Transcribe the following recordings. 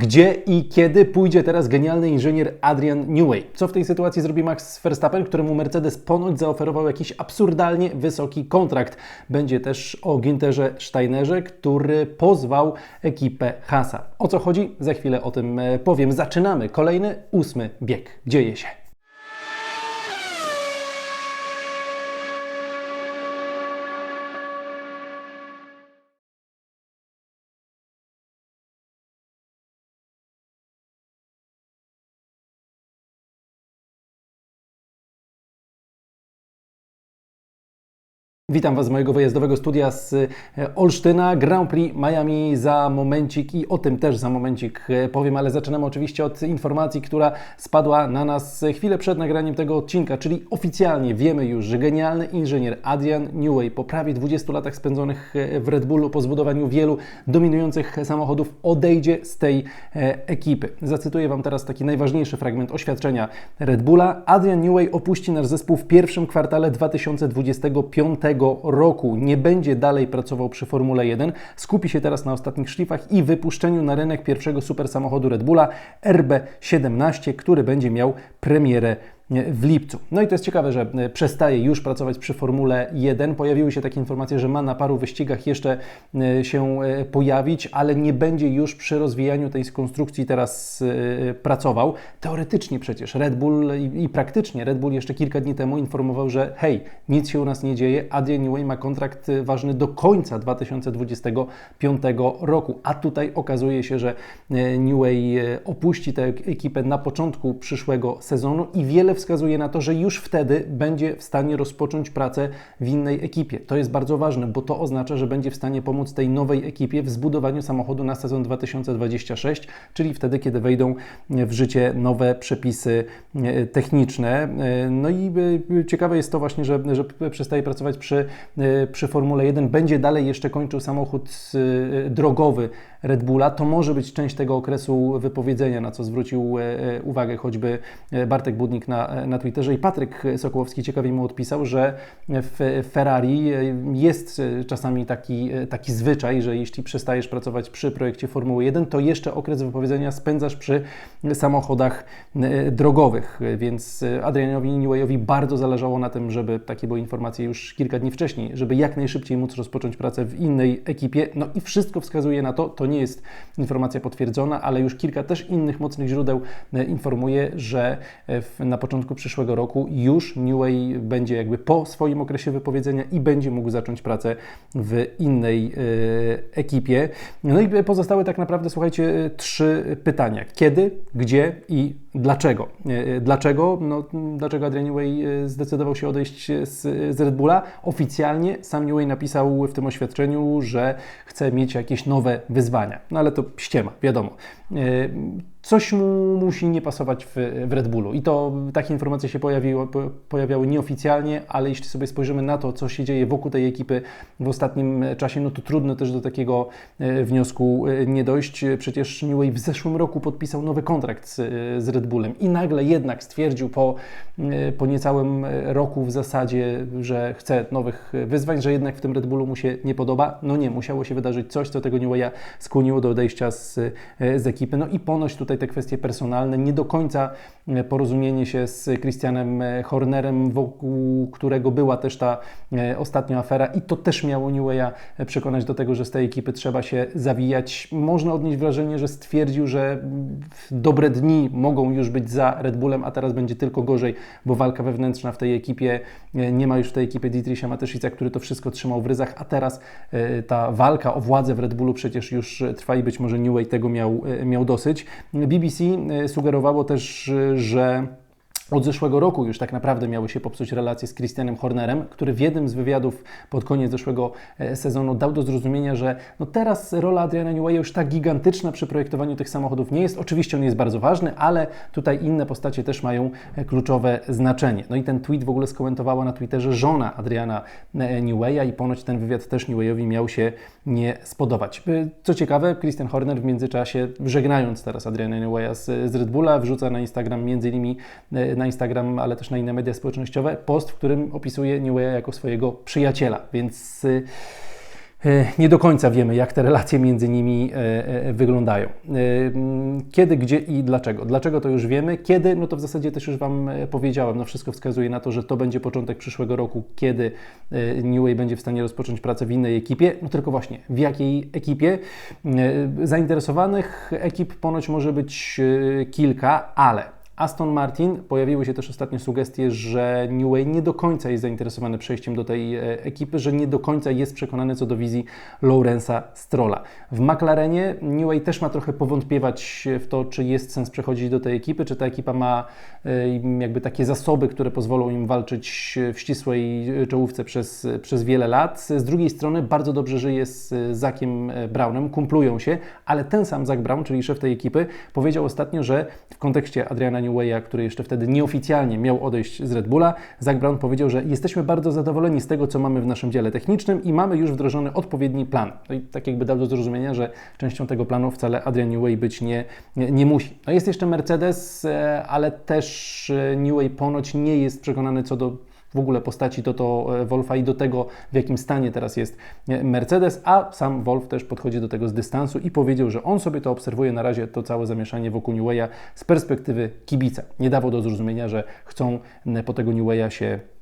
Gdzie i kiedy pójdzie teraz genialny inżynier Adrian Newey? Co w tej sytuacji zrobi Max Verstappen, któremu Mercedes ponoć zaoferował jakiś absurdalnie wysoki kontrakt? Będzie też o Ginterze Steinerze, który pozwał ekipę Hasa. O co chodzi? Za chwilę o tym e, powiem. Zaczynamy kolejny ósmy bieg. Dzieje się. Witam Was z mojego wyjazdowego studia z e, Olsztyna, Grand Prix Miami za momencik i o tym też za momencik e, powiem, ale zaczynamy oczywiście od informacji, która spadła na nas chwilę przed nagraniem tego odcinka, czyli oficjalnie wiemy już, że genialny inżynier Adrian Newey po prawie 20 latach spędzonych e, w Red Bullu, po zbudowaniu wielu dominujących samochodów, odejdzie z tej ekipy. Zacytuję Wam teraz taki najważniejszy fragment oświadczenia Red Bulla. Adrian Newey opuści nasz zespół w pierwszym kwartale 2025 roku nie będzie dalej pracował przy Formule 1, skupi się teraz na ostatnich szlifach i wypuszczeniu na rynek pierwszego super samochodu Red Bulla RB17, który będzie miał premierę w lipcu. No i to jest ciekawe, że e, przestaje już pracować przy Formule 1. Pojawiły się takie informacje, że ma na paru wyścigach jeszcze e, się e, pojawić, ale nie będzie już przy rozwijaniu tej konstrukcji teraz pracował. Teoretycznie przecież Red Bull i, praktycznie Red Bull jeszcze kilka dni temu informował, że hej, nic się u nas nie dzieje, Adrian Newey ma kontrakt ważny do końca 2025 roku, a tutaj okazuje się, że Newey opuści tę ekipę na początku przyszłego sezonu i wiele wskazuje na to, że już wtedy będzie w stanie rozpocząć pracę w innej ekipie. To jest bardzo ważne, bo to oznacza, że będzie w stanie pomóc tej nowej ekipie w zbudowaniu samochodu na sezon 2026, czyli wtedy, kiedy wejdą w życie nowe przepisy e, techniczne. E, no i e, ciekawe jest to właśnie, że, że przestaje pracować przy, przy Formule 1, będzie dalej jeszcze kończył samochód drogowy Red Bulla. To może być część tego okresu wypowiedzenia, na co zwrócił uwagę choćby Bartek Budnik na na, Twitterze i Patryk Sokołowski ciekawie mu odpisał, że w Ferrari jest czasami taki, taki zwyczaj, że jeśli przestajesz pracować przy projekcie Formuły 1, to jeszcze okres wypowiedzenia spędzasz przy samochodach e, drogowych, więc Adrianowi Newayowi bardzo zależało na tym, żeby takie były informacje już kilka dni wcześniej, żeby jak najszybciej móc rozpocząć pracę w innej ekipie. No i wszystko wskazuje na to, to nie jest informacja potwierdzona, ale już kilka też innych mocnych źródeł e, informuje, że na początku przyszłego roku już Newey będzie jakby po swoim okresie wypowiedzenia i będzie mógł zacząć pracę w innej e, ekipie. No i pozostały tak naprawdę, słuchajcie, trzy pytania. Kiedy, gdzie i dlaczego? E, dlaczego? No, dlaczego Adrian Newey e, zdecydował się odejść z, z Red Bulla? Oficjalnie sam Newey napisał w tym oświadczeniu, że chce mieć jakieś nowe wyzwania. No ale to ściema, wiadomo coś mu musi nie pasować w, w Red Bullu. I to takie informacje się pojawiały nieoficjalnie, ale jeśli sobie spojrzymy na to, co się dzieje wokół tej ekipy w ostatnim czasie, no to trudno też do takiego e, wniosku e, nie dojść. Przecież Newey w zeszłym roku podpisał nowy kontrakt z, z Red Bullem i nagle jednak stwierdził po, e, po niecałym roku w zasadzie, że chce nowych wyzwań, że jednak w tym Red Bullu mu się nie podoba. No nie, musiało się wydarzyć coś, co tego Neweya skłoniło do odejścia z, z ekipy. No i ponoć tutaj te kwestie personalne, nie do końca e, porozumienie się z Christianem e, Hornerem, wokół którego była też ta e, ostatnia afera i to też miało Neweya przekonać do tego, że z tej ekipy trzeba się zawijać. Można odnieść wrażenie, że stwierdził, że dobre dni mogą już być za Red Bullem, a teraz będzie tylko gorzej, bo walka wewnętrzna w tej ekipie, nie ma już w tej ekipie Dietricha Mateszica, który to wszystko trzymał w ryzach, a teraz ta walka o władzę w Red Bullu przecież już trwa i być może Newey tego miał, miał dosyć. BBC e, sugerowało też, e, że od zeszłego roku już tak naprawdę miały się popsuć relacje z Christianem Hornerem, który w jednym z wywiadów pod koniec zeszłego e, sezonu dał do zrozumienia, że no teraz rola Adriana Newey'a już tak gigantyczna przy projektowaniu tych samochodów nie jest. Oczywiście on jest bardzo ważny, ale tutaj inne postacie też mają e, kluczowe znaczenie. No i ten tweet w ogóle skomentowała na Twitterze żona Adriana e, Newey'a i ponoć ten wywiad też Neweyowi miał się nie spodobać. Co ciekawe, Christian Horner w międzyczasie, żegnając teraz Adriana Newey'a z, z Red Bulla, wrzuca na Instagram między innymi na Instagram, ale też na inne media społecznościowe, post, w którym opisuje Neweya jako swojego przyjaciela, więc y, E, nie do końca wiemy, jak te relacje między nimi e, e, wyglądają. Kiedy, gdzie i dlaczego. Dlaczego to już wiemy. Kiedy, no to w zasadzie też już Wam powiedziałem. No wszystko wskazuje na to, że to będzie początek przyszłego roku, kiedy New Way będzie w stanie rozpocząć pracę w innej ekipie. No tylko właśnie, w jakiej ekipie? Zainteresowanych ekip ponoć może być kilka, ale Aston Martin, pojawiły się też ostatnio sugestie, że New Way nie do końca jest zainteresowany przejściem do tej e, ekipy, że nie do końca jest przekonany co do wizji Lawrence'a Strolla. W McLarenie New Way też ma trochę powątpiewać w to, czy jest sens przechodzić do tej ekipy, czy ta ekipa ma e, jakby takie zasoby, które pozwolą im walczyć w ścisłej czołówce przez, przez wiele lat. Z drugiej strony bardzo dobrze żyje z Zakiem Brownem, kumplują się, ale ten sam Zak Brown, czyli szef tej ekipy, powiedział ostatnio, że w kontekście Adriana New Way'a, który jeszcze wtedy nieoficjalnie miał odejść z Red Bulla, Zach Brown powiedział, że jesteśmy bardzo zadowoleni z tego, co mamy w naszym dziale technicznym i mamy już wdrożony odpowiedni plan. No i tak jakby dał do zrozumienia, że częścią tego planu wcale Adrian Newey być nie, nie, nie musi. No jest jeszcze Mercedes, e, ale też e, Newey ponoć nie jest przekonany co do w ogóle postaci Toto e, Wolfa i do tego, w jakim stanie teraz jest e, Mercedes, a sam Wolf też podchodzi do tego z dystansu i powiedział, że on sobie to obserwuje na razie, to całe zamieszanie wokół New z perspektywy kibica. Nie dawał do zrozumienia, że chcą po tego New się E,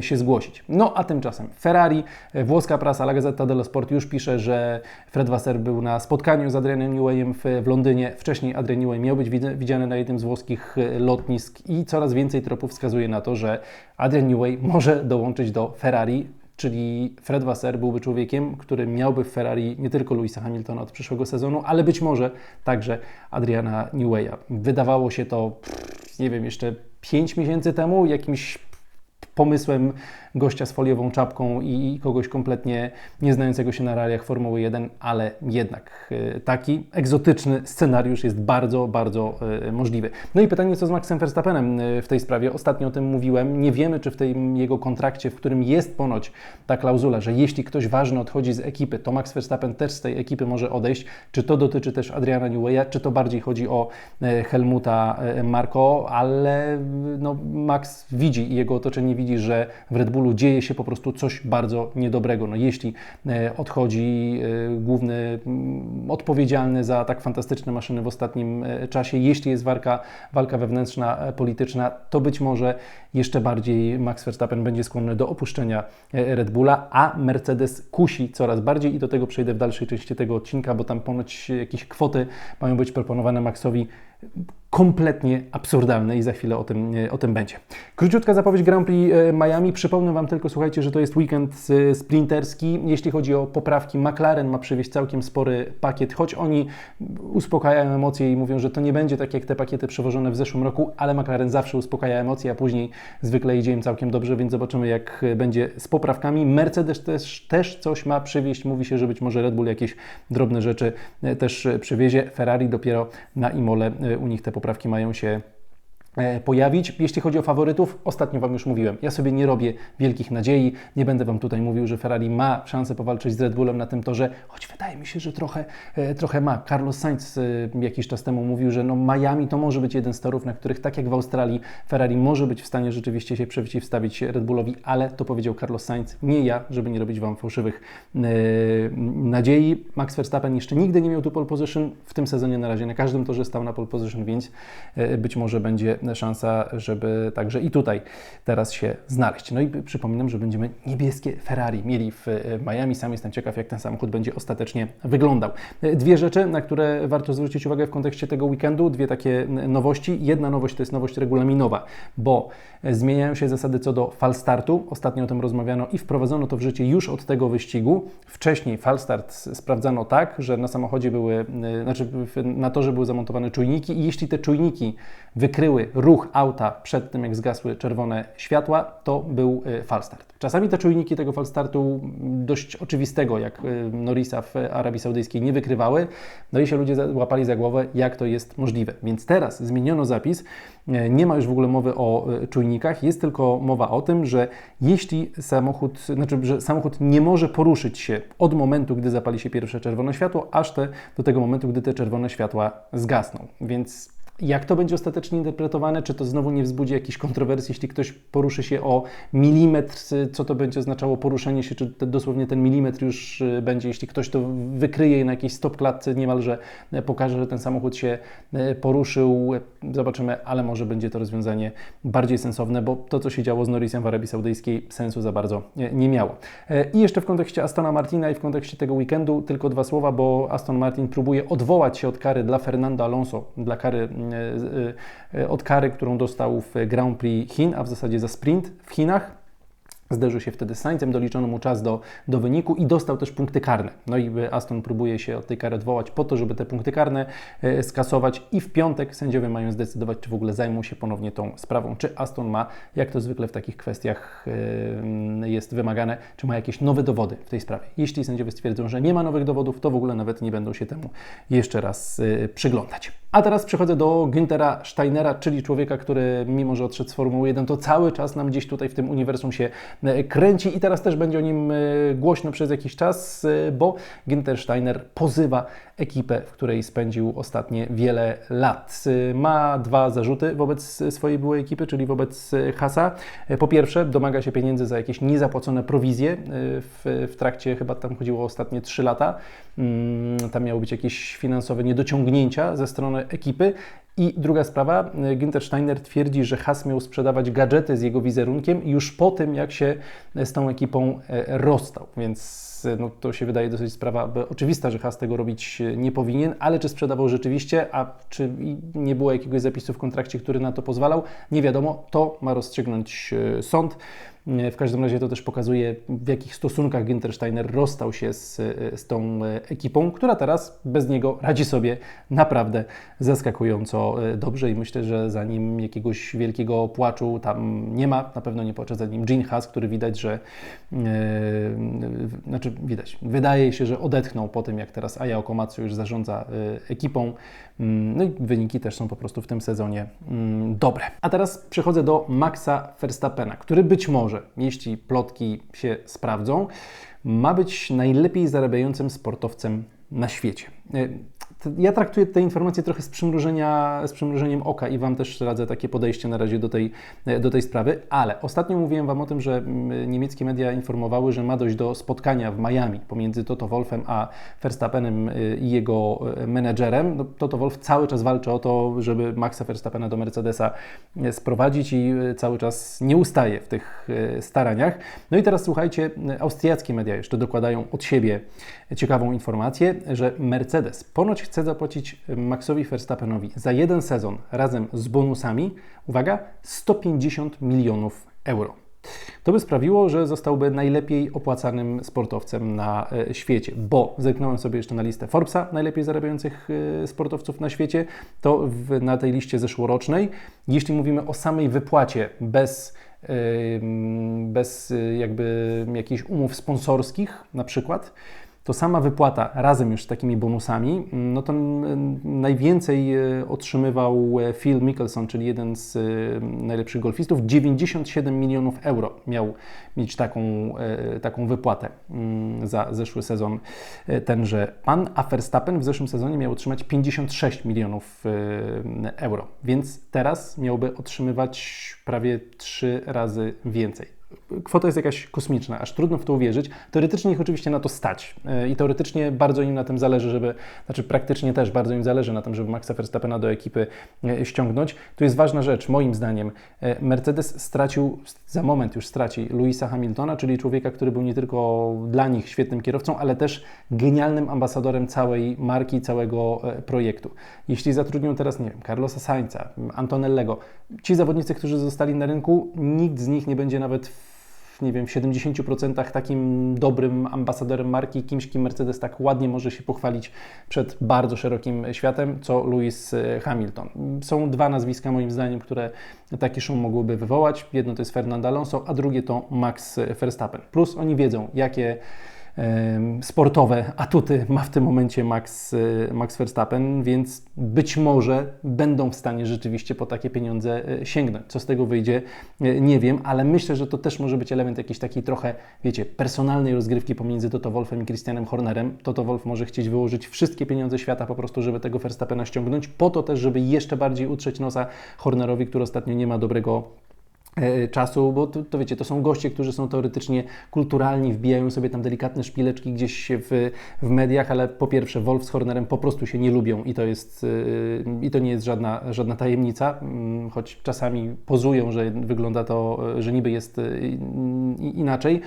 się zgłosić. No a tymczasem Ferrari, e, włoska prasa La Gazzetta dello Sport już pisze, że Fred Wasser był na spotkaniu z Adrianem Neweyem w, w Londynie. Wcześniej Adrian Newey miał być widziany na jednym z włoskich e, lotnisk i coraz więcej tropów wskazuje na to, że Adrian Newey może dołączyć do Ferrari. Czyli Fred Wasser byłby człowiekiem, który miałby w Ferrari nie tylko Louisa Hamiltona od przyszłego sezonu, ale być może także Adriana Neweya. Wydawało się to, nie wiem, jeszcze 5 miesięcy temu jakimś pomysłem gościa z foliową czapką i kogoś kompletnie nie znającego się na realiach Formuły 1, ale jednak e, taki egzotyczny scenariusz jest bardzo, bardzo e, możliwy. No i pytanie, co z Maxem Verstappenem e, w tej sprawie? Ostatnio o tym mówiłem. Nie wiemy, czy w tym jego kontrakcie, w którym jest ponoć ta klauzula, że jeśli ktoś ważny odchodzi z ekipy, to Max Verstappen też z tej ekipy może odejść. Czy to dotyczy też Adriana Newey'a, czy to bardziej chodzi o Helmuta Marko, ale no, Max widzi i jego otoczenie widzi, że w Red Dzieje się po prostu coś bardzo niedobrego. No, jeśli e, odchodzi e, główny mm, odpowiedzialny za tak fantastyczne maszyny w ostatnim e, czasie, jeśli jest walka, walka wewnętrzna, polityczna, to być może jeszcze bardziej Max Verstappen będzie skłonny do opuszczenia Red Bulla, a Mercedes kusi coraz bardziej i do tego przejdę w dalszej części tego odcinka, bo tam ponoć jakieś kwoty mają być proponowane Maxowi kompletnie absurdalne i za chwilę o tym, o tym będzie. Króciutka zapowiedź Grand Prix e, Miami. Przypomnę Wam tylko, słuchajcie, że to jest weekend e, sprinterski. Jeśli chodzi o poprawki, McLaren ma przywieźć całkiem spory pakiet, choć oni uspokajają emocje i mówią, że to nie będzie tak jak te pakiety przewożone w zeszłym roku, ale McLaren zawsze uspokaja emocje, a później zwykle idzie im całkiem dobrze, więc zobaczymy jak będzie z poprawkami. Mercedes też, też coś ma przywieźć. Mówi się, że być może Red Bull jakieś drobne rzeczy e, też przywiezie. Ferrari dopiero na Imole u nich te poprawki mają się pojawić. Jeśli chodzi o faworytów, ostatnio Wam już mówiłem, ja sobie nie robię wielkich nadziei, nie będę Wam tutaj mówił, że Ferrari ma szansę powalczyć z Red Bullem na tym torze, choć wydaje mi się, że trochę, e, trochę ma. Carlos Sainz e, jakiś czas temu mówił, że no Miami to może być jeden z torów, na których tak jak w Australii Ferrari może być w stanie rzeczywiście się przeciwstawić Red Bullowi, ale to powiedział Carlos Sainz, nie ja, żeby nie robić Wam fałszywych nadziei. Max Verstappen jeszcze nigdy nie miał tu pole position, w tym sezonie na razie na każdym torze stał na pole position, więc być może będzie szansa, żeby także i tutaj teraz się znaleźć. No i przypominam, że będziemy niebieskie Ferrari mieli w Miami. Sam jestem ciekaw, jak ten samochód będzie ostatecznie wyglądał. Dwie rzeczy, na które warto zwrócić uwagę w kontekście tego weekendu, dwie takie nowości. Jedna nowość to jest nowość regulaminowa, bo zmieniają się zasady co do falstartu. Ostatnio o tym rozmawiano i wprowadzono to w życie już od tego wyścigu. Wcześniej falstart sprawdzano tak, że na samochodzie były, znaczy na torze były zamontowane czujniki i jeśli te czujniki wykryły ruch auta przed tym, jak zgasły czerwone światła, to był y, falstart. Czasami te czujniki tego falstartu dość oczywistego, jak y, Norisa w Arabii Saudyjskiej, nie wykrywały, no i się ludzie łapali za głowę, jak to jest możliwe. Więc teraz zmieniono zapis, y, nie ma już w ogóle mowy o czujnikach, jest tylko mowa o tym, że jeśli samochód, znaczy, że samochód nie może poruszyć się od momentu, gdy zapali się pierwsze czerwone światło, aż te, do tego momentu, gdy te czerwone światła zgasną. Więc Jak to będzie ostatecznie interpretowane? Czy to znowu nie wzbudzi jakichś kontrowersji, jeśli ktoś poruszy się o milimetr, co to będzie oznaczało poruszenie się, czy te, dosłownie ten milimetr już y, będzie, jeśli ktoś to wykryje na jakiejś stop klatce niemalże e, pokaże, że ten samochód się e, poruszył. Zobaczymy, ale może będzie to rozwiązanie bardziej sensowne, bo to, co się działo z Norrisem w Arabii Saudyjskiej, sensu za bardzo nie miało. I jeszcze w kontekście Astona Martina i w kontekście tego weekendu tylko dwa słowa, bo Aston Martin próbuje odwołać się od kary dla Fernando Alonso, dla kary, od kary, którą dostał w Grand Prix Chin, a w zasadzie za sprint w Chinach. Zderzył się wtedy z Sańcem, doliczono mu czas do, do wyniku i dostał też punkty karne. No i Aston próbuje się od tej kary odwołać po to, żeby te punkty karne e, skasować i w piątek sędziowie mają zdecydować, czy w ogóle zajmą się ponownie tą sprawą, czy Aston ma, jak to zwykle w takich kwestiach e, jest wymagane, czy ma jakieś nowe dowody w tej sprawie. Jeśli sędziowie stwierdzą, że nie ma nowych dowodów, to w ogóle nawet nie będą się temu jeszcze raz e, przyglądać. A teraz przechodzę do Güntera Steinera, czyli człowieka, który mimo, że odszedł z Formuły 1, to cały czas nam gdzieś tutaj w tym uniwersum się e, kręci i teraz też będzie o nim e, głośno przez jakiś czas, e, bo Günther Steiner pozywa ekipę, w której spędził ostatnie wiele lat. Ma dwa zarzuty wobec swojej byłej ekipy, czyli wobec Hasa. Po pierwsze, domaga się pieniędzy za jakieś niezapłacone prowizje w, w trakcie, chyba tam chodziło o ostatnie trzy lata. Mm, tam miały być jakieś finansowe niedociągnięcia ze strony ekipy. I druga sprawa, Günther Steiner twierdzi, że Haas miał sprzedawać gadżety z jego wizerunkiem już po tym, jak się z tą ekipą e, rozstał, więc no, to się wydaje dosyć sprawa oczywista, że Haas tego robić nie powinien, ale czy sprzedawał rzeczywiście, a czy nie było jakiegoś zapisu w kontrakcie, który na to pozwalał, nie wiadomo, to ma rozstrzygnąć e, sąd. W każdym razie to też pokazuje, w jakich stosunkach Günther Steiner rozstał się z, z tą ekipą, która teraz bez niego radzi sobie naprawdę zaskakująco e, dobrze i myślę, że za nim jakiegoś wielkiego płaczu tam nie ma. Na pewno nie płacze za nim Gene Haas, który widać, że yy, znaczy widać, wydaje się, że odetchnął po tym, jak teraz Aya Okamatsu już zarządza ekipą. Mm, no i wyniki też są po prostu w tym sezonie mm, dobre. A teraz przechodzę do Maxa Verstappena, który być może, jeśli plotki się sprawdzą, ma być najlepiej zarabiającym sportowcem na świecie. Ja traktuję te informacje trochę z, przymrużenia, z przymrużeniem oka i Wam też radzę takie podejście na razie do tej, do tej sprawy, ale ostatnio mówiłem Wam o tym, że mm, niemieckie media informowały, że ma dojść do spotkania w Miami pomiędzy Toto Wolfem a Verstappenem y, i jego y, menedżerem. No, Toto Wolf cały czas walczy o to, żeby Maxa Verstappena do Mercedesa y, sprowadzić i cały czas nie ustaje w tych staraniach. No i teraz słuchajcie, austriackie media jeszcze dokładają od siebie ciekawą informację, że Mercedes ponoć chce zapłacić Maxowi Verstappenowi za jeden sezon razem z bonusami, uwaga, 150 milionów euro. To by sprawiło, że zostałby najlepiej opłacanym sportowcem na e, świecie, bo zerknąłem sobie jeszcze na listę Forbesa najlepiej zarabiających e, sportowców na świecie, to w, na tej liście zeszłorocznej, jeśli mówimy o samej wypłacie bez bez jakby jakichś umów sponsorskich na przykład, to sama wypłata razem już z takimi bonusami, no to najwięcej e, otrzymywał e, Phil Mickelson, czyli jeden z e, najlepszych golfistów. 97 milionów euro miał mieć taką, taką wypłatę mm, za zeszły sezon tenże pan, a Verstappen w zeszłym sezonie miał otrzymać 56 milionów euro, więc teraz miałby otrzymywać prawie trzy razy więcej kwota jest jakaś kosmiczna, aż trudno w to uwierzyć. Teoretycznie ich oczywiście na to stać e, i teoretycznie bardzo im na tym zależy, żeby, znaczy praktycznie też bardzo im zależy na tym, żeby Maxa Verstappena do ekipy e, ściągnąć. Tu jest ważna rzecz, moim zdaniem. E, Mercedes stracił, za moment już straci Louisa Hamiltona, czyli człowieka, który był nie tylko dla nich świetnym kierowcą, ale też genialnym ambasadorem całej marki, całego projektu. Jeśli zatrudnią teraz, nie wiem, Carlosa Sainza, Antonellego, ci zawodnicy, którzy zostali na rynku, nikt z nich nie będzie nawet w nie wiem, w 70% takim dobrym ambasadorem marki, kimś, kim Mercedes tak ładnie może się pochwalić przed bardzo szerokim światem, co Lewis e, Hamilton. Są dwa nazwiska moim zdaniem, które taki szum mogłyby wywołać. Jedno to jest Fernando Alonso, a drugie to Max Verstappen. Plus oni wiedzą, jakie sportowe atuty ma w tym momencie Max, e, Max Verstappen, więc być może będą w stanie rzeczywiście po takie pieniądze e, sięgnąć. Co z tego wyjdzie, e, nie wiem, ale myślę, że to też może być element jakiejś takiej trochę, wiecie, personalnej rozgrywki pomiędzy Toto Wolfem i Christianem Hornerem. Toto Wolf może chcieć wyłożyć wszystkie pieniądze świata po prostu, żeby tego Verstappena ściągnąć, po to też, żeby jeszcze bardziej utrzeć nosa Hornerowi, który ostatnio nie ma dobrego czasu, bo to, to wiecie, to są goście, którzy są teoretycznie kulturalni, wbijają sobie tam delikatne szpileczki gdzieś w, w mediach, ale po pierwsze Wolf z Hornerem po prostu się nie lubią i to jest yy, i to nie jest żadna, żadna tajemnica, mm, choć czasami pozują, że wygląda to, yy, że niby jest inaczej.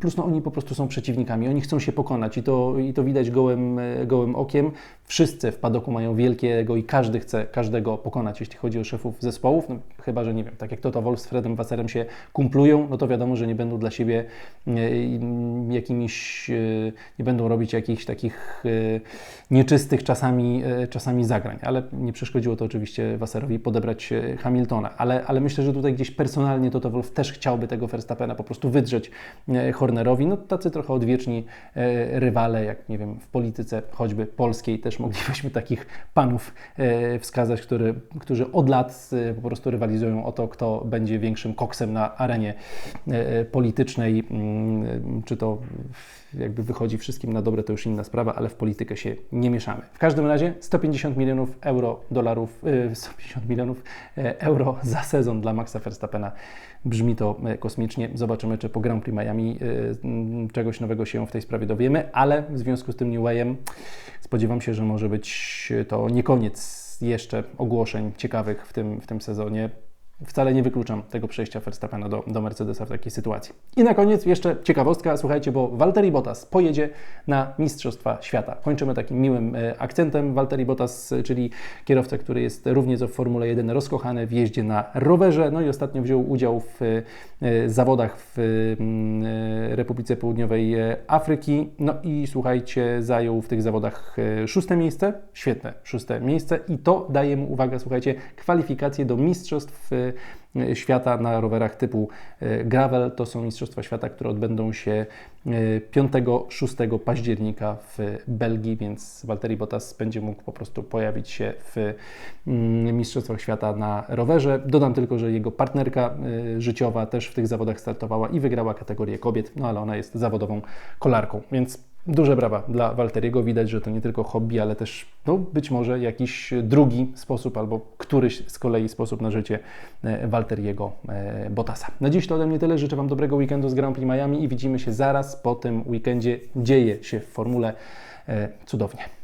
Plus no, oni po prostu są przeciwnikami, oni chcą się pokonać i to, i to widać gołym, e, gołym okiem. Wszyscy w padoku mają wielkie ego i każdy chce każdego pokonać, jeśli chodzi o szefów zespołów. No, chyba, że nie wiem, tak jak Toto Wolf z Fredem Wasserem się kumplują, no to wiadomo, że nie będą dla siebie e, jakimiś, e, nie będą robić jakichś takich nieczystych czasami, czasami zagrań, ale nie przeszkodziło to oczywiście Wasserowi podebrać Hamiltona, ale, ale myślę, że tutaj gdzieś personalnie Toto Wolf też chciałby tego Verstappena po prostu wydrzeć Hornerowi, no tacy trochę odwieczni e, rywale, jak nie wiem, w polityce choćby polskiej też moglibyśmy takich panów e, wskazać, który, którzy od lat e, po prostu rywalizują o to, kto będzie większym koksem na arenie politycznej, mm, czy to jakby wychodzi wszystkim na dobre, to już inna sprawa, ale w politykę się nie mieszamy. W każdym razie 150 milionów euro, dolarów, 150 milionów euro za sezon dla Maxa Verstappena. Brzmi to kosmicznie. Zobaczymy, czy po Grand Prix Miami czegoś nowego się w tej sprawie dowiemy, ale w związku z tym New Wayem spodziewam się, że może być to nie koniec jeszcze ogłoszeń ciekawych w tym, w tym sezonie wcale nie wykluczam tego przejścia Verstappena do, do Mercedesa w takiej sytuacji. I na koniec jeszcze ciekawostka, słuchajcie, bo Valtteri Bottas pojedzie na Mistrzostwa Świata. Kończymy takim miłym e, akcentem. Valtteri Bottas, e, czyli kierowca, który jest również w Formule 1 rozkochany w jeździe na rowerze, no i ostatnio wziął udział w e, zawodach w Republice Południowej Afryki. No i słuchajcie, zajął w tych zawodach szóste miejsce, świetne szóste miejsce i to daje mu, uwaga, słuchajcie, kwalifikacje do Mistrzostw świata na rowerach typu e, gravel. To są Mistrzostwa Świata, które odbędą się 5-6 e, października w Belgii, więc Walteri Bottas będzie mógł po prostu pojawić się w mm, Mistrzostwach Świata na rowerze. Dodam tylko, że jego partnerka życiowa też w tych zawodach startowała i wygrała kategorię kobiet, no ale ona jest zawodową kolarką, więc Duże brawa dla Walteriego. Widać, że to nie tylko hobby, ale też no, być może jakiś drugi sposób albo któryś z kolei sposób na życie e, Walteriego e, Bottasa. Na dziś to ode mnie tyle. Życzę Wam dobrego weekendu z Grand Prix Miami i widzimy się zaraz po tym weekendzie. Dzieje się w formule e, cudownie.